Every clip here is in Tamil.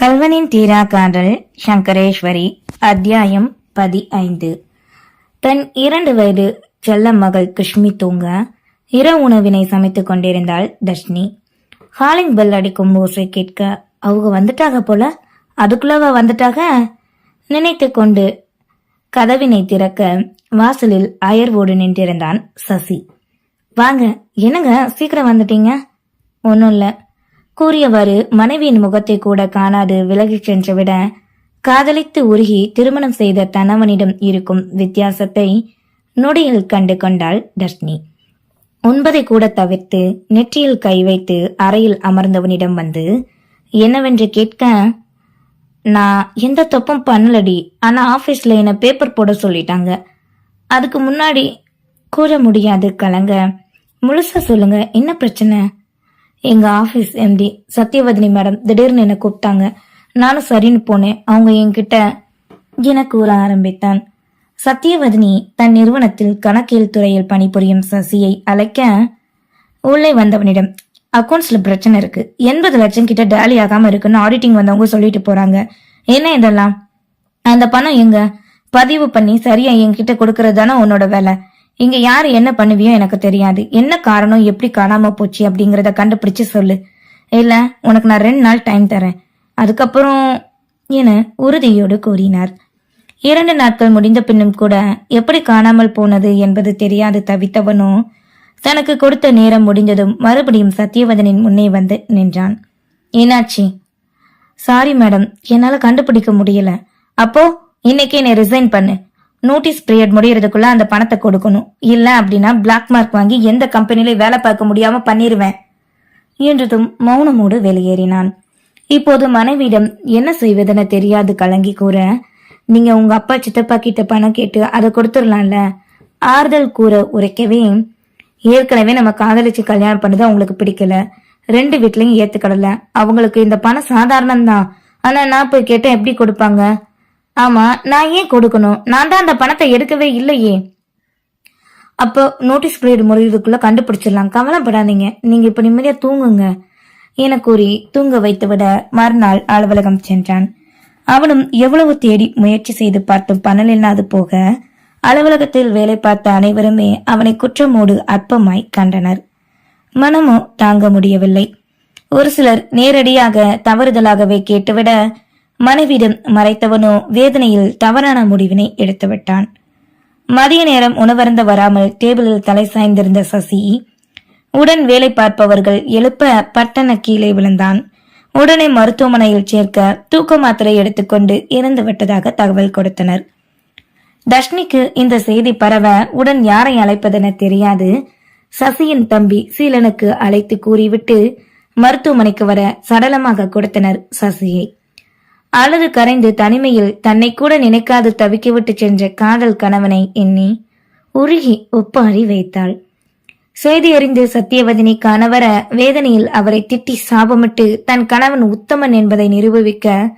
கல்வனின் தீரா காதல் சங்கரேஸ்வரி அத்தியாயம் பதிஐந்து தன் இரண்டு வயது செல்ல மகள் கிருஷ்மி தூங்க இரவு உணவினை சமைத்துக் கொண்டிருந்தாள் தர்ஷினி. ஹாலிங் பெல் அடிக்கும் ஓசை கேட்க அவங்க வந்துட்டாக போல? அதுக்குள்ளவ வந்துட்டாக நினைத்து கொண்டு கதவினை திறக்க வாசலில் அயர்வோடு நின்றிருந்தான் சசி. வாங்க என்னங்க? சீக்கிரம் வந்துட்டீங்க? ஒன்றும் இல்லை. கூறியவாறு மனைவியின் முகத்தை கூட காணாது விலகிச் சென்றுவிட காதலித்து உருகி திருமணம் செய்த தனவனிடம் இருக்கும் வித்தியாசத்தை நொடியில் கண்டு கொண்டாள் தர்ஷினி. உண்பதை கூட தவிர்த்து நெற்றியில் கை வைத்து அறையில் அமர்ந்தவனிடம் வந்து என்னவென்று கேட்க நான் எந்த தப்பும் பண்ணலடி. ஆனா ஆபீஸ்ல என்ன பேப்பர் போட சொல்லிட்டாங்க. அதுக்கு முன்னாடி கூற முடியாது கலங்க. முழுசா சொல்லுங்க. என்ன பிரச்சனை? எங்க ஆபீஸ் எம்டி சத்யவதினி மேடம் திடீர்னு என்ன கூப்பிட்டாங்க. நானும் சரின்னு போனேன். அவங்க என்கிட்ட என கூற ஆரம்பித்தான். சத்யவதினி தன் நிறுவனத்தில் கணக்கியல் துறையில் பணிபுரியும் சசியை அழைக்க உள்ளே வந்தவனிடம் அக்கௌண்ட்ஸ்ல பிரச்சனை இருக்கு. எண்பது லட்சம் கிட்ட டேலி ஆகாம இருக்குன்னு ஆடிட்டிங் வந்தவங்க சொல்லிட்டு போறாங்க. என்ன இதெல்லாம்? அந்த பணம் எங்க? பதிவு பண்ணி சரியா என்கிட்ட கொடுக்கறது தானே உன்னோட வேலை. இங்க யாரு என்ன பண்ணுவியோ எனக்கு தெரியாது. என்ன காரணம் எப்படி காணாம போச்சு அப்படிங்கறத கண்டுபிடிச்சு சொல்லு. இல்ல உனக்கு நான் ரெண்டு நாள் டைம் தரேன். அதுக்கப்புறம் என உறுதியோடு கூறினார். இரண்டு நாட்கள் முடிந்த பின்னும் கூட எப்படி காணாமல் போனது என்பது தெரியாது தவித்தவனோ தனக்கு கொடுத்த நேரம் முடிந்ததும் மறுபடியும் சத்தியவதனின் முன்னே வந்து நின்றான். என்னாச்சி? சாரி மேடம் என்னால கண்டுபிடிக்க முடியல. அப்போ இன்னைக்கு என்னை ரிசைன் பண்ணு. நோட்டீஸ் பீரியட் முடியறதுக்குள்ள அந்த பணத்தை கொடுக்கணும். இல்ல அப்படின்னா பிளாக் மார்க் வாங்கி எந்த கம்பெனில வேலை பார்க்க முடியாம பண்ணிருவேன் என்றதும் மௌனமோடு வெளியேறினான். இப்போது மனைவியிடம் என்ன செய்வதென தெரியாது கலங்கி கூற நீங்க உங்க அப்பா சித்தப்பா கிட்ட பணம் கேட்டு அதை கொடுத்துடலாம்ல? ஆறுதல் கூற உரைக்கவே ஏற்கனவே நம்ம காதலிச்சு கல்யாணம் பண்ணது அவங்களுக்கு பிடிக்கல. ரெண்டு வீட்லயும் ஏத்துக்கடல. அவங்களுக்கு இந்த பணம் சாதாரணம் தான் ஆனா நான் போய் கேட்டேன் எப்படி கொடுப்பாங்க? ஆமா நான் ஏன் கொடுக்கணும்? நான் தான் அந்த பணத்தை எடுக்கவே இல்லையே. அப்போ நோட்டீஸ் பீரியட் முடியறதுக்குள்ள கண்டுபிடிச்சிடலாம். கவலைப்படாதீங்க. நீங்க இப்ப நிம்மதியா தூங்குங்க. என கூறி தூங்க வைத்துவிட மறுநாள் அலுவலகம் சென்றான். அவனும் எவ்வளவு தேடி முயற்சி செய்து பார்த்தும் பணலில்லாது போக அலுவலகத்தில் வேலை பார்த்த அனைவருமே அவனை குற்றமோடு அற்பமாய் கண்டனர். மனமும் தாங்க முடியவில்லை. ஒரு சிலர் நேரடியாக தவறுதலாகவே கேட்டுவிட மனைவிடம் மறைத்தவனோ வேதனையில் தவறான முடிவினை எடுத்துவிட்டான். மதிய நேரம் உணவருந்த வராமல் டேபிளில் தலை சாய்ந்திருந்த சசி உடன் வேலை பார்ப்பவர்கள் எழுப்ப பட்டன கீழே விழுந்தான். உடனே மருத்துவமனையில் சேர்க்க தூக்க மாத்திரை எடுத்துக்கொண்டு இறந்து விட்டதாக தகவல் கொடுத்தனர். தர்ஷினிக்கு இந்த செய்தி பரவ உடன் யாரை அழைப்பதென தெரியாது. சசியின் தம்பி சீலனுக்கு அழைத்து கூறிவிட்டு மருத்துவமனைக்கு வர சடலமாக கொடுத்தனர் சசியை. அழுது கரைந்து தனிமையில் தன்னை கூட நினைக்காது தவிக்கிவிட்டு சென்ற காதல் கணவனை எண்ணி உருகி ஒப்பாரி வைத்தாள். செய்தி அறிந்து சத்தியவதினி கணவர வேதனையில் அவரை திட்டி சாபமிட்டு தன் கணவன் உத்தமன் என்பதை நிரூபிக்க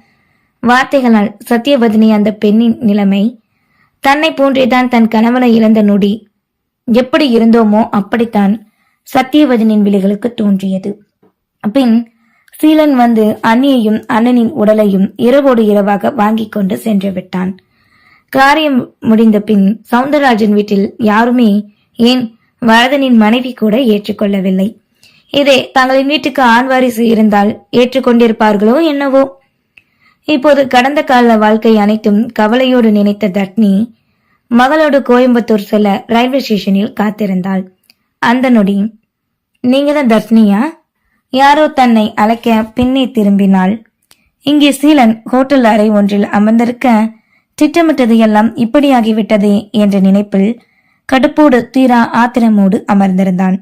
வார்த்தைகளால் சத்தியவதினி அந்த பெண்ணின் நிலைமை. தன்னை போன்றேதான் தன் கணவனை இழந்த நொடி. எப்படி இருந்தோமோ அப்படித்தான் சத்தியவதனின் விழிகளுக்கு தோன்றியது. பின் சீலன் வந்து அண்ணியையும் அண்ணனின் உடலையும் இரவோடு இரவாக வாங்கிக் கொண்டு சென்று விட்டான். காரியம் முடிந்த பின் சவுந்தரராஜன் வீட்டில் யாருமே ஏன் வரதனின் மனைவி கூட ஏற்றுக்கொள்ளவில்லை. இதே தங்களின் வீட்டுக்கு ஆண் வாரிசு இருந்தால் ஏற்றுக்கொண்டிருப்பார்களோ என்னவோ? இப்போது கடந்த கால வாழ்க்கை அனைத்தும் கவலையோடு நினைத்த தட்னி மகளோடு கோயம்புத்தூர் செல்ல ரயில்வே ஸ்டேஷனில் காத்திருந்தாள். அந்த நொடி நீங்க தான் தர்ஷினியா யாரோ தன்னை அழைக்க பின்னே திரும்பினாள். இங்கே சீலன் ஹோட்டல் அறை ஒன்றில் அமர்ந்திருக்க திட்டமிட்டது எல்லாம் இப்படியாகிவிட்டதே என்ற நினைப்பில் கடுப்போடு தீரா ஆத்திரமோடு அமர்ந்திருந்தான்.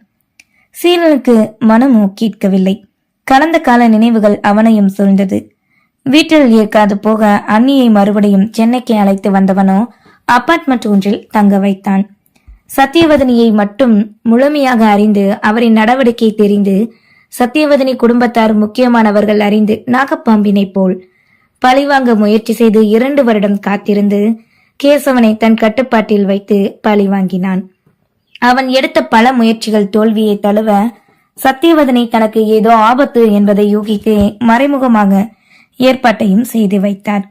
சீலனுக்கு மனமோ கேட்கவில்லை. கடந்த கால நினைவுகள் அவனையும் சூழ்ந்தது. வீட்டில் இயக்காது போக அன்னியை மறுபடியும் சென்னைக்கு அழைத்து வந்தவனோ அபார்ட்மெண்ட் ஒன்றில் தங்க வைத்தான். சத்தியவதனியை மட்டும் முழுமையாக அறிந்து அவரின் நடவடிக்கை தெரிந்து சத்தியவதனி குடும்பத்தார் முக்கியமானவர்கள் அறிந்து நாகப்பாம்பினை போல் பழிவாங்க முயற்சி செய்து இரண்டு வருடம் காத்திருந்து கேசவனை தன் கட்டுப்பாட்டில் வைத்து பழி வாங்கினான். அவன் எடுத்த பல முயற்சிகள் தோல்வியை தழுவ சத்தியவதனை தனக்கு ஏதோ ஆபத்து என்பதை யூகித்து மறைமுகமாக ஏற்பாட்டையும் செய்து வைத்தார்.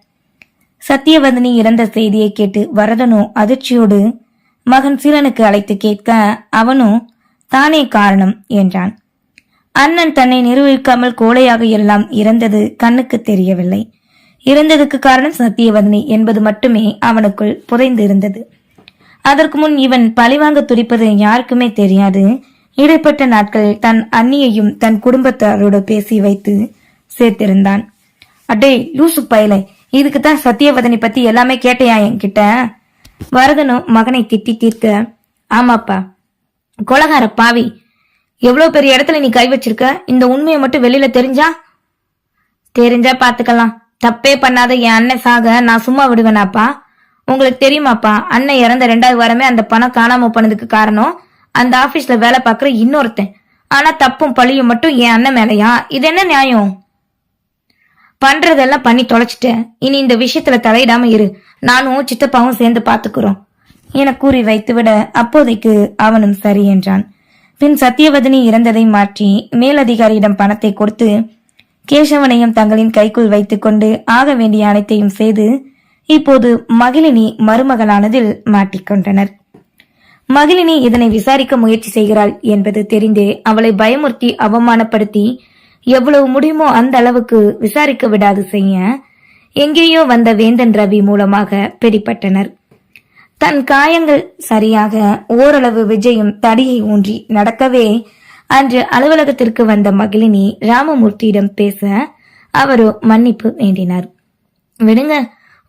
சத்தியவதனி இறந்த செய்தியை கேட்டு வரதனோ அதிர்ச்சியோடு மகன் சீலனுக்கு அழைத்து கேட்க அவனோ தானே காரணம்? என்றான். அண்ணன் தன்னை நிரூபிக்காமல் கோழையாக எல்லாம் இறந்தது கண்ணுக்கு தெரியவில்லை. இறந்ததுக்கு காரணம் சத்தியவதனி என்பது மட்டுமே அவனுக்குள் புதைந்து இருந்தது அதற்கு முன் இவன் பழிவாங்க துடிப்பது யாருக்குமே தெரியாது. இடைப்பட்ட நாட்கள் தன் அண்ணியையும் தன் குடும்பத்தாரோடு பேசி வைத்து சேர்த்திருந்தான். அடே லூசு பயலை இதுக்கு தான் சத்தியவதனை பத்தி எல்லாமே கேட்டையா என்கிட்ட? வரதனும் மகனை திட்டி தீர்க்க ஆமாப்பா கொலகார பாவி எவ்வளவு பெரிய இடத்துல நீ கை வச்சிருக்க? இந்த உண்மையை மட்டும் வெளியில தெரிஞ்சா? தெரிஞ்சா பாத்துக்கலாம். தப்பே பண்ணாத என் அண்ணன் சாக நான் சும்மா விடுவேனாப்பா. உங்களுக்கு தெரியுமாப்பா அண்ணன் இறந்த ரெண்டாவது வாரமே அந்த பணம் காணாம போனதுக்கு காரணம் அந்த ஆபீஸ்ல வேலை பாக்குற இன்னொருத்தன். ஆனா தப்பும் பழியும் மட்டும் என் அண்ணன் மேலையா? இது என்ன நியாயம்? பண்றதெல்லாம் பண்ணி தொலைச்சிட்டேன். இனி இந்த விஷயத்துல தலையிடாம இரு. நானும் சித்தப்பாவும் சேர்ந்து பாத்துக்கிறோம். என கூறி வைத்துவிட அப்போதைக்கு அவனும் சரி என்றான். பின் சத்தியவதனி இறந்ததை மாற்றி மேலதிகாரியிடம் பணத்தை கொடுத்து கேசவனையும் தங்களின் கைக்குள் வைத்துக்கொண்டு ஆக வேண்டிய அனைத்தையும் செய்து இப்போது மகிழினி மருமகளானதில் மாட்டிக்கொண்டனர் மகிழினி இதனை விசாரிக்க முயற்சி செய்கிறாள் என்பது தெரிந்தே அவளை பயமுறுத்தி அவமானப்படுத்தி எவ்வளவு முடியுமோ அந்த அளவுக்கு விசாரிக்க விடாது செய்ய. எங்கேயோ வந்த வேந்தன் ரவி மூலமாக பிடிபட்டனர். தன் காயங்கள் சரியாக ஓரளவு விஜயும் தடியை ஊன்றி நடக்கவே அன்று அலுவலகத்திற்கு வந்த மகிழினி ராமமூர்த்தியிடம் பேச அவரோ மன்னிப்பு வேண்டினார். விடுங்க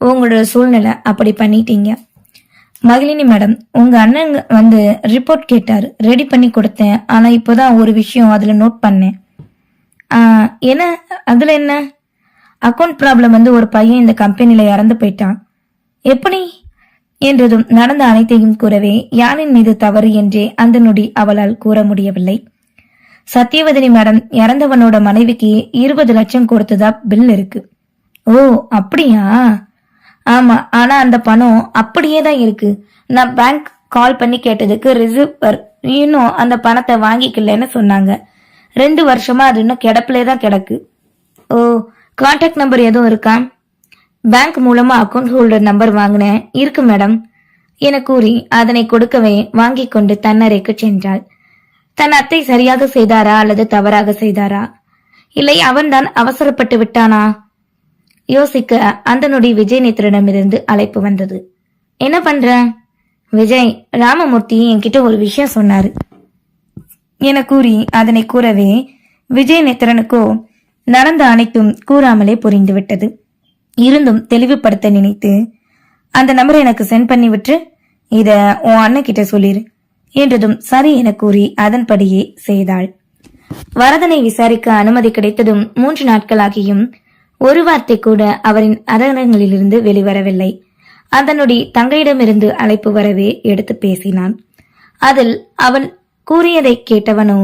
உங்களோட சூழ்நிலை அப்படி பண்ணிட்டீங்க. மகிழினி மேடம் உங்க அண்ணன் வந்து ரிப்போர்ட் கேட்டார். ரெடி பண்ணி கொடுத்தேன். ஆனா இப்போதான் ஒரு விஷயம் அதுல நோட் பண்ணேன். என்ன? அதுல என்ன? அக்கௌண்ட் ப்ராப்ளம் வந்து ஒரு பையன் இந்த கம்பெனில இறந்து போயிட்டான். எப்படி? என்றதும் நடந்த அனைத்தையும் கூறவே யானின் மீது தவறு என்றே அந்த நொடி அவளால் கூற முடியவில்லை. சத்தியவதனி மேடம் இறந்தவனோட மனைவிக்கு இருபது லட்சம் கொடுத்ததா பில் இருக்கு. ஓ அப்படியா? ஆமா ஆனா அந்த பணம் அப்படியே தான் இருக்கு. நான் பேங்க் கால் பண்ணி கேட்டதுக்கு ரிசீவர் இன்னும் அந்த பணத்தை வாங்கிக்கலன்னு சொன்னாங்க. ரெண்டு வருஷமா அது இன்னும் கிடப்பிலே தான் கிடக்கு. ஓ கான்டாக்ட் நம்பர் எதுவும் இருக்கா? பேங்க் மூலமா அக்கவுண்ட் ஹோல்டர் நம்பர் வாங்கினேன். இருக்கு மேடம் என கூறி அதனை கொடுக்கவே வாங்கி கொண்டு தன்னறைக்கு சென்றாள். தன் அத்தை சரியாக செய்தாரா அல்லது தவறாக செய்தாரா? இல்லை அவன்தான் அவசரப்பட்டு விட்டானா? யோசிக்க அந்த நொடி விஜய் நேத்திரனிடமிருந்து அழைப்பு வந்தது. என்ன பண்ற? விஜய் ராமமூர்த்தி என்கிட்ட ஒரு விஷயம் சொன்னாரு. என கூறி அதனை கூறவே விஜய் நேத்திரனுக்கோ நடந்த அனைத்தும் கூறாமலே புரிந்துவிட்டது. இருந்தும் தெளிவுபடுத்த நினைத்து அந்த நம்பரை எனக்கு சென்ட் பண்ணி விட்டு இத உன் அண்ணன் கிட்ட சொல்லிரு. என்றதும் சரி என கூறி அதன்படியே செய்தாள். வரதனை விசாரிக்க அனுமதி கிடைத்ததும் மூன்று நாட்களாகியும் ஒரு வார்த்தை கூட அவரின் அரங்கங்களிலிருந்து வெளிவரவில்லை. அதனுடி தங்கையிடமிருந்து அழைப்பு வரவே எடுத்து பேசினான். அதில் அவன் கூறியதை கேட்டவனோ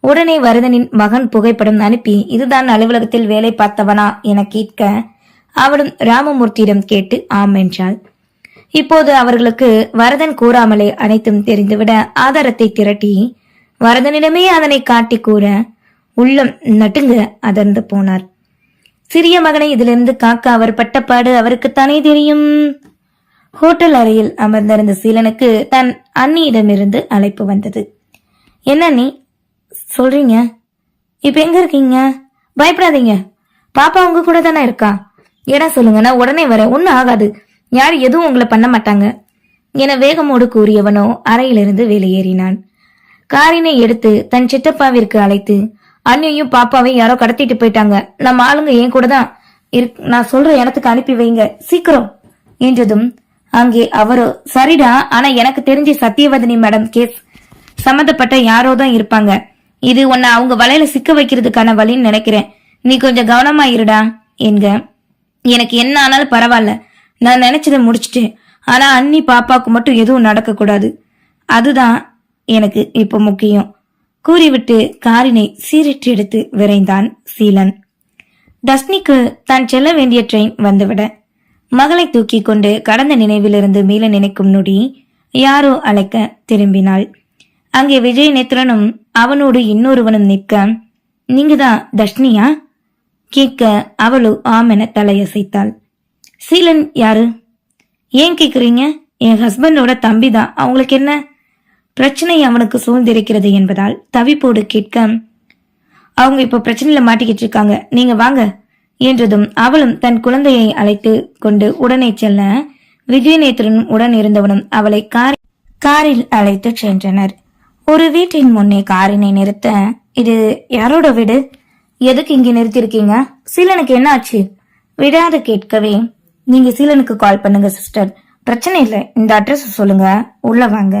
உடனே வரதனின் மகன் புகைப்படம் அனுப்பி இதுதான் அலுவலகத்தில் வேலை பார்த்தவனா? என கேட்க அவளும் ராமமூர்த்தியிடம் கேட்டு ஆம் என்றாள். இப்போது அவர்களுக்கு வரதன் கூறாமலே அனைத்தும் தெரிந்துவிட ஆதாரத்தை திரட்டி வரதனிடமே அதனை காட்டி கூற உள்ளம் நட்டுங்க அதர்ந்து போனார். சிறிய மகனை இதிலிருந்து காக்க அவர் பட்டப்பாடு அவருக்குத்தானே தெரியும்? ஹோட்டல் அறையில் அமர்ந்திருந்த சீலனுக்கு தன் அண்ணியிடமிருந்து அழைப்பு வந்தது. என்ன நீ சொல்றீங்க? இப்ப எங்க இருக்கீங்க? பயப்படாதீங்க. பாப்பா உங்க கூட தானே இருக்கா? இடம் சொல்லுங்க நான் உடனே வரேன். ஒன்னும் ஆகாது. யார் எதுவும் உங்களை பண்ண மாட்டாங்க. என வேகமோடு கூறியவனோ அறையிலிருந்து வெளியேறினான். காரினை எடுத்து தன் சித்தப்பாவிற்கு அழைத்து அண்ணியும் பாப்பாவையும் யாரோ கடத்திட்டு போயிட்டாங்க. நம்ம ஆளுங்க என் கூட தான். இருக்- நான் சொல்ற இடத்துக்கு அனுப்பி வைங்க. சீக்கிரம். என்றதும் அங்கே அவரோ சரிடா ஆனா எனக்கு தெரிஞ்சு சத்தியவதனி மேடம் கேஸ் சம்மந்தப்பட்ட யாரோ தான் இருப்பாங்க. இது உன்னை அவங்க வலையில சிக்க வைக்கிறதுக்கான வழின்னு நினைக்கிறேன். நீ கொஞ்சம் கவனமா இருடா என்க. எனக்கு என்ன ஆனாலும் பரவாயில்ல. நான் நினைச்சதை முடிச்சிட்டேன் ஆனா அண்ணி பாப்பாவுக்கு மட்டும் எதுவும் நடக்கக்கூடாது. அதுதான் எனக்கு இப்போ முக்கியம். கூறிவிட்டு காரினை சீரிட்டு எடுத்து விரைந்தான் சீலன். டஸ்னிக்கு தான் செல்ல வேண்டிய ட்ரெயின் வந்துவிட. மகளை தூக்கி கொண்டு கடந்த நினைவிலிருந்து மீள நினைக்கும் நொடி யாரோ அழைக்க திரும்பினாள். அங்கே விஜய் நேத்திரனும் அவனோடு இன்னொருவனும் நிற்க நீங்க தான் தர்ஷினியா கேட்க அவளோ ஆமென தலையசைத்தாள். சீலன் யாரு? ஏன் கேக்குறீங்க? என் ஹஸ்பண்டோட தம்பி தான் அவங்களுக்கு என்ன? பிரச்சனை அவனுக்கு சூழ்ந்திருக்கிறது என்பதால் தவிப்போடு கேட்க அவங்க இப்ப பிரச்சனையில மாட்டிக்கிட்டு இருக்காங்க. நீங்க வாங்க. என்றதும் அவளும் தன் குழந்தையை அழைத்து கொண்டு உடனே செல்ல விஜயநேத்திரனும் உடன் இருந்தவனும் அவளை கார் காரில் அழைத்து சென்றனர். ஒரு வீட்டின் முன்னே காரினை நிறுத்த இது யாரோட வீடு? எதுக்கு இங்க நிறுத்திருக்கீங்க? சீலனுக்கு என்ன ஆச்சு விடாது கேட்கவே. நீங்க சீலனுக்கு கால் பண்ணுங்க சிஸ்டர் பிரச்சனை இல்லை. இந்த அட்ரஸ் சொல்லுங்க. உள்ள வாங்க.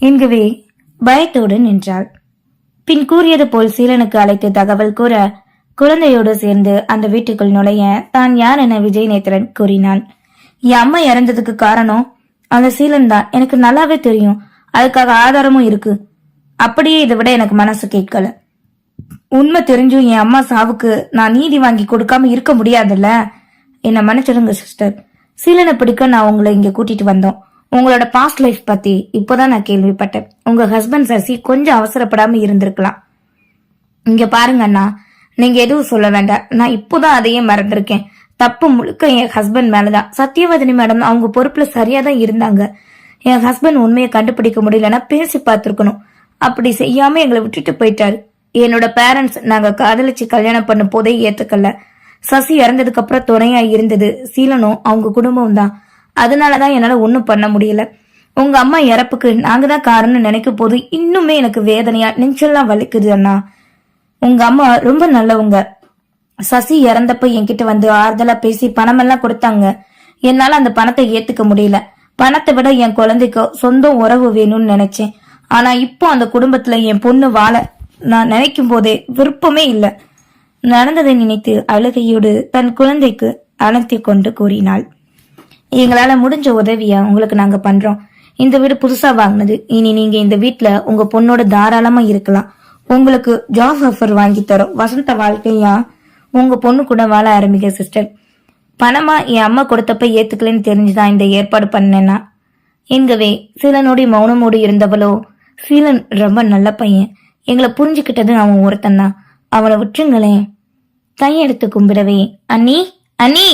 என்கவே பயத்தோடு நின்றாள். பின் கூறியது போல் சீலனுக்கு அழைத்து தகவல் கூற குழந்தையோடு சேர்ந்து அந்த வீட்டுக்குள் நுழைய தான் யார் என விஜய் நேத்திரன் கூறினான். என் அம்மா இறந்ததுக்கு காரணம் அந்த சீலன் தான். எனக்கு நல்லாவே தெரியும். அதுக்காக ஆதாரமும் இருக்கு. அப்படியே இதை விட எனக்கு மனசு கேட்கல. உண்மை தெரிஞ்சும் என் அம்மா சாவுக்கு நான் நீதி வாங்கி கொடுக்காம இருக்க முடியாதுல்ல? என்னை மன்னிச்சிடுங்க சிஸ்டர் சீலனை பிடிக்க நான் உங்களை இங்க கூட்டிட்டு வந்தோம். உங்களோட பாஸ்ட் லைஃப் பத்தி இப்போதான் நான் கேள்விப்பட்டேன். உங்க ஹஸ்பண்ட் சசி கொஞ்சம் அவசரப்படாம இருந்திருக்கலாம். இங்க பாருங்க அண்ணா நீங்க எதுவும் சொல்ல வேண்டாம். நான் இப்போதான் அதையே மறந்துருக்கேன். தப்பு முழுக்க என் ஹஸ்பண்ட் மேலதான். சத்யவதனி மேடம் அவங்க பொறுப்புல சரியா தான் இருந்தாங்க. என் ஹஸ்பண்ட் உண்மையை கண்டுபிடிக்க முடியலன்னா பேசி பார்த்துருக்கணும். அப்படி செய்யாம எங்களை விட்டுட்டு போயிட்டாரு. என்னோட பேரண்ட்ஸ் நாங்க காதலிச்சு கல்யாணம் பண்ண போதே ஏத்துக்கல. சசி இறந்ததுக்கு அப்புறம் துணையா இருந்தது. சீலனும் அவங்க குடும்பம் தான். அதனாலதான் என்னால ஒண்ணும் பண்ண முடியல. உங்க அம்மா இறப்புக்கு நாங்க தான் காரணம் நினைக்கும் போது இன்னுமே எனக்கு வேதனையா நெஞ்செல்லாம் வலிக்குது அண்ணா. உங்க அம்மா ரொம்ப நல்லவங்க. சசி இறந்தப்ப என்கிட்ட வந்து ஆறுதலா பேசி பணமெல்லாம் கொடுத்தாங்க. என்னால அந்த பணத்தை ஏத்துக்க முடியல. பணத்தை விட என் குழந்தைக்கு சொந்த உறவு வேணும்னு நினைச்சேன். ஆனா இப்போ அந்த குடும்பத்துல என் பொண்ணு வாழ நான் நினைக்கும் போதே விருப்பமே இல்லை. நடந்ததை நினைத்து அழுகையோடு தன் குழந்தைக்கு அணைத்து கொண்டு கூறினாள். எங்களால முடிஞ்ச உதவியா உங்களுக்கு நாங்க பண்றோம். இந்த வீடு புதுசா வாங்கினது. இனி நீங்க இந்த வீட்ல உங்க பொண்ணோட தாராளமா இருக்கலாம். உங்களுக்கு ஜாப் ஆஃபர் வாங்கி தரோம். வசந்த வாழ்க்கையா உங்க பொண்ணு கூட வாழ ஆரம்பிக்க சிஸ்டர் பணமா என் அம்மா கொடுத்தப்ப ஏத்துக்கலன்னு தெரிஞ்சுதான் இந்த ஏற்பாடு பண்ணேன்னா. என்கவே சீலனோடி மௌனமோடு இருந்தவளோ சீலன் ரொம்ப நல்ல பையன். எங்களை புரிஞ்சுக்கிட்டது அவன் ஒருத்தன் தான். அவனை விட்டுருங்களேன் கையெடுத்து கும்பிடவே அண்ணி அண்ணி!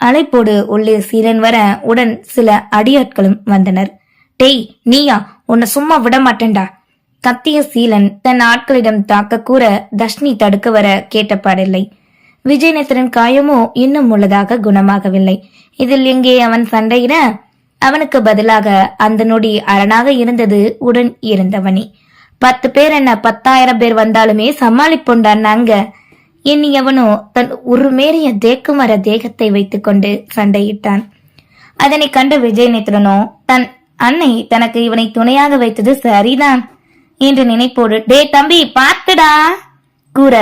அழைப்போடு உள்ளே சீலன் வர உடன் சில அடியாட்களும் வந்தனர். டேய் நீயா? உன்னை சும்மா விட மாட்டேன்டா கத்திய சீலன் தன் ஆட்களிடம் தாக்க கூற தஷ்னி தடுக்க வர கேட்டப்பாடில்லை விஜயநேத்திரன் காயமோ இன்னும் உள்ளதாக குணமாகவில்லை. இதில் எங்கே அவன் சண்டையிட? அவனுக்கு பதிலாக அந்த நொடி அரணாக இருந்தது உடன் இருந்தவனே. பத்து பேர் என்ன பத்தாயிரம் பேர் வந்தாலுமே சமாளிப்பொண்டான் அங்க எவனோ தன் உருமேறிய தேக்குமர தேகத்தை வைத்துக்கொண்டு சண்டையிட்டான். அதனை கண்ட விஜயநேத்திரனோ தன் அன்னை தனக்கு இவனை துணையாக வைத்தது சரிதான் என்று நினைப்போடு டே தம்பி பார்த்துடா கூற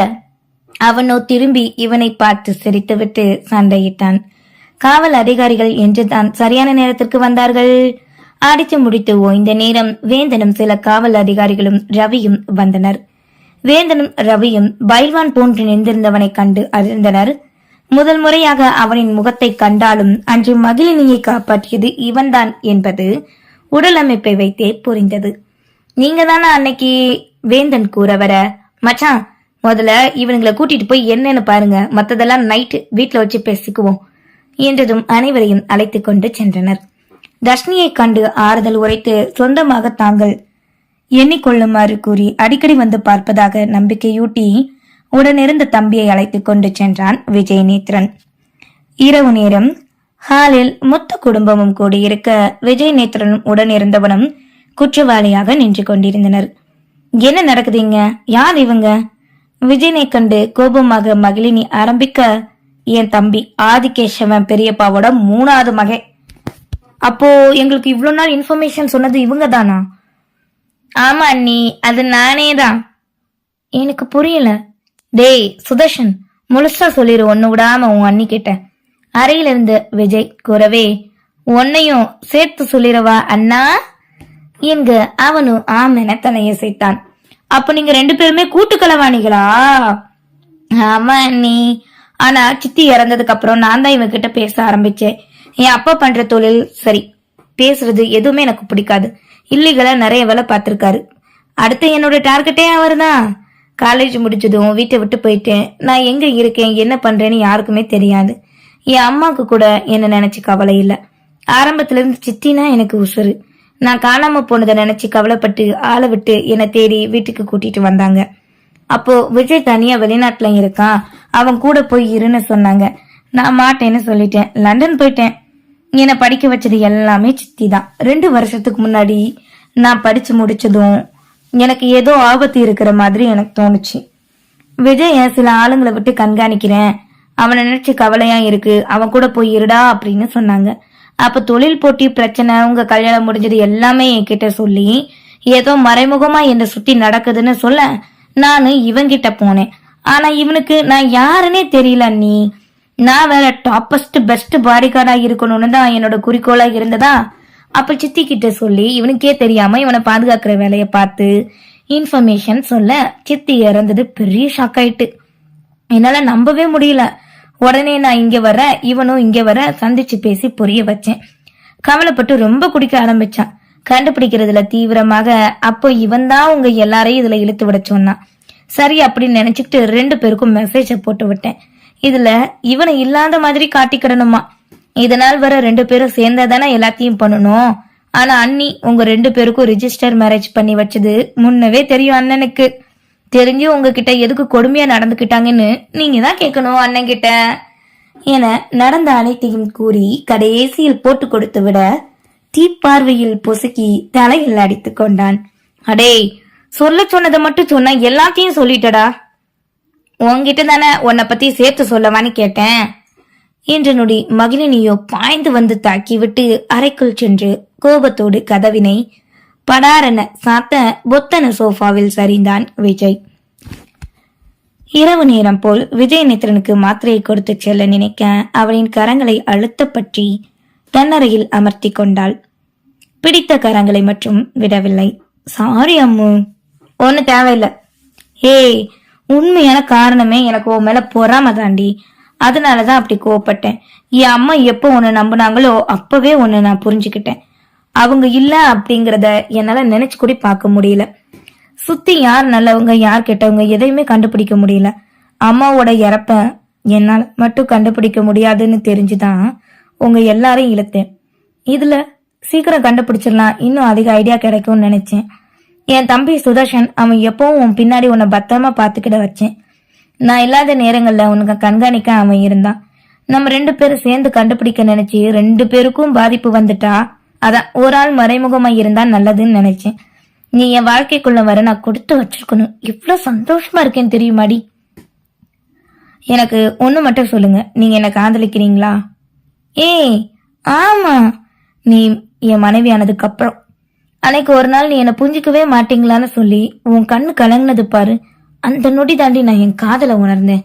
அவனோ திரும்பி இவனை பார்த்து சிரித்துவிட்டு சண்டையிட்டான். காவல் அதிகாரிகள் என்று தான் சரியான நேரத்திற்கு வந்தார்கள்? அடித்து முடித்து ஓய்ந்த நேரம் வேந்தனும் சில காவல் அதிகாரிகளும் ரவியும் வந்தனர். வேந்தனும் ரவியும் பைல்வான் போன்று நின்றிருந்தவனை கண்டு அறிந்தனர். முதல் முறையாக அவனின் முகத்தை கண்டாலும் அன்று மகிழினியை காப்பாற்றியது இவன்தான் என்பது உடல் அமைப்பை வைத்தே புரிந்தது. நீங்க தானே அன்னைக்கு வேந்தன் கூற வர? மச்சான் முதல்ல இவனுங்களை கூட்டிட்டு போய் என்னன்னு பாருங்க. மத்ததெல்லாம் நைட்டு வீட்டுல வச்சு பேசிக்குவோம் என்றதும் அனைவரையும் அழைத்து கொண்டு சென்றனர். தர்ஷினியை கண்டு ஆறுதல் உரைத்து சொந்தமாக தாங்கள் எண்ணிக்கொள்ளுமாறு கூறி அடிக்கடி வந்து பார்ப்பதாக நம்பிக்கையூட்டி உடனிருந்த தம்பியை அழைத்து கொண்டு சென்றான் விஜய் நேத்ரன் இரவு நேரம் ஹாலில் மொத்த குடும்பமும் கூடியிருக்க விஜயநேத்திரனும் நேத்ரனும் உடனிருந்தவனும் குற்றவாளியாக நின்று கொண்டிருந்தனர். என்ன நடக்குதுங்க? யார் இவங்க? விஜயனை கண்டு கோபமாக மகிழினி ஆரம்பிக்க என் தம்பி ஆதிகேசவன் பெரியப்பாவோட மூணாவது மகன். அப்போ எங்களுக்கு இவ்வளவு நாள் இன்ஃபர்மேஷன் சொன்னது இவங்க தானா ஆமா அண்ணி. அது நானே தான் எனக்கு புரியல. டேய் சுதர்ஷன் முழுசா சொல்லிரு ஒன்னு விடாம உன் அண்ணி கிட்ட. அறையில இருந்து விஜய் கூறவே உன்னையும் சேர்த்து சொல்லிடவா அண்ணா? என்க அவனும் ஆமென தலையசைத்தான் அப்ப நீங்க ரெண்டு பேருமே கூட்டு களவாணிகளா ஆமா அண்ணி. ஆனா சித்தி இறந்ததுக்கு அப்புறம் நான் தான் இவன் கிட்ட பேச ஆரம்பிச்சேன். என் அப்பா பண்ற தொழில் சரி. பேசுறது எதுவுமே எனக்கு பிடிக்காது. இல்லீகலா நிறைய வேலை பார்த்திருக்காரு. அடுத்து என்னோட டார்கெட்டே அவர்தான். காலேஜ் முடிச்சதும் வீட்டை விட்டு போயிட்டேன். நான் எங்க இருக்கேன் என்ன பண்றேன்னு யாருக்குமே தெரியாது. என் அம்மாவுக்கு கூட என்ன நினைச்சு கவலை இல்லை. ஆரம்பத்துல இருந்து சித்தினா எனக்கு உசுரு நான் காணாம போனதை நினைச்சு கவலைப்பட்டு ஆளை விட்டு என்னை தேடி வீட்டுக்கு கூட்டிட்டு வந்தாங்க. அப்போ விஜய் தனியா வெளிநாட்டுல இருக்கான். அவன் கூட போய் இருன்னு சொன்னாங்க. நான் மாட்டேன்னு சொல்லிட்டேன். லண்டன் போயிட்டேன். என்னை படிக்க வச்சது எல்லாமே சித்தி தான் ரெண்டு வருஷத்துக்கு முன்னாடி நான் படிச்சு முடிச்சதும் எனக்கு ஏதோ ஆபத்து இருக்கிற மாதிரி எனக்கு தோணுச்சு. விஜய சில ஆளுங்களை விட்டு கண்காணிக்கிறேன்? அவனை நினைச்சு கவலையா இருக்கு. அவன் கூட போய் இருடா அப்படின்னு சொன்னாங்க. அப்ப தொழில் போட்டி பிரச்சனை உங்க கல்யாணம் முடிஞ்சது எல்லாமே என்கிட்ட சொல்லி ஏதோ மறைமுகமா என்ன சுத்தி நடக்குதுன்னு சொல்ல நானு இவங்கிட்ட போனேன். ஆனா இவனுக்கு நான் யாருன்னே தெரியல நீ நான் வேற டாப்பஸ்ட் பெஸ்ட் பாடிகார்டா இருக்கணும்னு தான் என்னோட குறிக்கோளா இருந்ததா? அப்ப சித்தி கிட்ட சொல்லி இவனுக்கே தெரியாம இவனை பாதுகாக்கிற வேலைய பார்த்து இன்ஃபர்மேஷன் சொல்ல சித்தி இறந்தது பெரிய ஷாக் ஆயிட்டு. என்னால நம்பவே முடியல. உடனே நான் இங்க வர இவனும் இங்க வர சந்திச்சு பேசி புரிய வச்சேன். கவலைப்பட்டு ரொம்ப குடிக்க ஆரம்பிச்சான். கண்டுபிடிக்கிறதுல தீவிரமாக அப்போ இவன் தான் உங்க எல்லாரையும் இதுல இழுத்து விட சொன்னான். சரி அப்படின்னு நினைச்சுக்கிட்டு ரெண்டு பேருக்கும் மெசேஜ போட்டு விட்டேன். இதுல இவனை இல்லாத மாதிரி காட்டிக்கிடணுமா? இதனால் வர ரெண்டு பேரும் சேர்ந்தா தானே எல்லாத்தையும் பண்ணணும். ஆனா அண்ணி உங்க ரெண்டு பேருக்கும் ரிஜிஸ்டர் மேரேஜ் பண்ணி வச்சது முன்னவே தெரியும் அண்ணனுக்கு. தெரிஞ்சு உங்ககிட்ட எதுக்கு கொடுமையா நடந்துக்கிட்டாங்கன்னு நீங்க தான் கேட்கணும் அண்ணன் கிட்ட என நடந்த அனைத்தையும் கூறி கடைசியில் போட்டு கொடுத்து விட தீப்பார்வையில் பொசுக்கி தலையில் அடித்து கொண்டான். அடே சொல்ல சொன்னதை மட்டும் சொன்ன எல்லாத்தையும் சொல்லிட்டடா. உன்கிட்ட தானே உன்னை பத்தி சேர்த்து சொல்லவான்னு கேட்டேன். என்று நொடி மகிழினியோ பாய்ந்து வந்து தாக்கிவிட்டு அறைக்குள் சென்று கோபத்தோடு கதவினை படாரென சாத்த பொத்தன சோஃபாவில் சரிந்தான் விஜய். இரவு நேரம் போல் விஜயநேத்திரனுக்கு மாத்திரையை கொடுத்து செல்ல நினைக்க அவளின் கரங்களை அழுத்த பற்றி தன்னறையில் அமர்த்தி கொண்டாள். பிடித்த கரங்களை மட்டும் விடவில்லை. சாரி அம்மு ஒண்ணு தேவையில்லை. ஏய் உண்மையான காரணமே எனக்கு உன் மேல பொறாம தாண்டி. அதனாலதான் அப்படி கோவப்பட்டேன். என் அம்மா எப்போ உன்னை நம்பினாங்களோ அப்பவே உன்னை நான் புரிஞ்சுக்கிட்டேன். அவங்க இல்ல அப்படிங்கறத என்னால நினைச்சு கூட பார்க்க முடியல. சுத்தி யார் நல்லவங்க யார் கெட்டவங்க எதையுமே கண்டுபிடிக்க முடியல. அம்மாவோட இறப்ப என்னால் மட்டும் கண்டுபிடிக்க முடியாதுன்னு தெரிஞ்சுதான் உங்க எல்லாரையும் இழுத்தேன். இதுல சீக்கிரம் கண்டுபிடிச்சிடலாம். இன்னும் அதிக ஐடியா கிடைக்கும்னு நினைச்சேன். என் தம்பி சுதர்ஷன் அவன் எப்பவும் உன் பின்னாடி உன்னை பத்திரமா பாத்துக்கிட வச்சேன். நான் இல்லாத நேரங்கள்ல உனக்கு கண்காணிக்க அவன் இருந்தான். நம்ம ரெண்டு பேரும் சேர்ந்து கண்டுபிடிக்க நினைச்சு ரெண்டு பேருக்கும் பாதிப்பு வந்துட்டா அதான் ஒரு ஆள் மறைமுகமா இருந்தா நல்லதுன்னு நினைச்சேன். நீ என் வாழ்க்கைக்குள்ள வர நான் கொடுத்து வச்சிருக்கணும். இவ்வளவு சந்தோஷமா இருக்கேன்னு தெரியுமாடி? எனக்கு ஒன்று மட்டும் சொல்லுங்க. நீங்க என்ன காதலிக்கிறீங்களா? ஏய் ஆமா. நீ என் மனைவியானதுக்கு அப்புறம் அன்னைக்கு ஒரு நாள் நீ என்னை புரிஞ்சிக்கவே மாட்டீங்களான்னு சொல்லி உன் கண்ணு கலங்கினது பாரு. அந்த நொடி தாண்டி நான் என் காதலை உணர்ந்தேன்.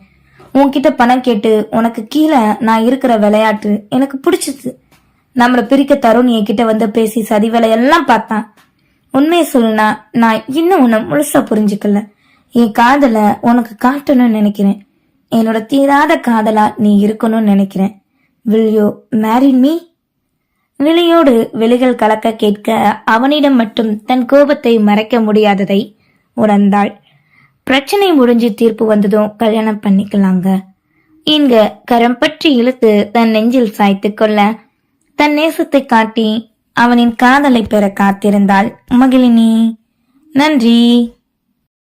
உன்கிட்ட பணம் கேட்டு உனக்கு கீழே நான் இருக்கிற விளையாட்டு எனக்கு பிடிச்சது. நம்மளை பிரிக்க தருண் என்கிட்ட வந்து பேசி சதி வேலையெல்லாம் பார்த்தான். உண்மையை சொல்லுனா நான் இன்னும் உன்னை முழுசா புரிஞ்சுக்கல. என் காதலை உனக்கு காட்டணும்னு நினைக்கிறேன். என்னோட தீராத காதலா நீ இருக்கணும்னு நினைக்கிறேன். வில் யூ மேரி மீ விழியோடு விழிகள் கலக்க கேட்க அவனிடம் மட்டும் தன் கோபத்தை மறைக்க முடியாததை உணர்ந்தாள். பிரச்சனை முடிஞ்சு தீர்ப்பு வந்ததும் கல்யாணம் பண்ணிக்கலாங்க. இங்க கரம் பற்றி இழுத்து தன் நெஞ்சில் சாய்த்து கொள்ள தன் நேசத்தை காட்டி அவனின் காதலை பெற காத்திருந்தாள் மகிழினி. நன்றி.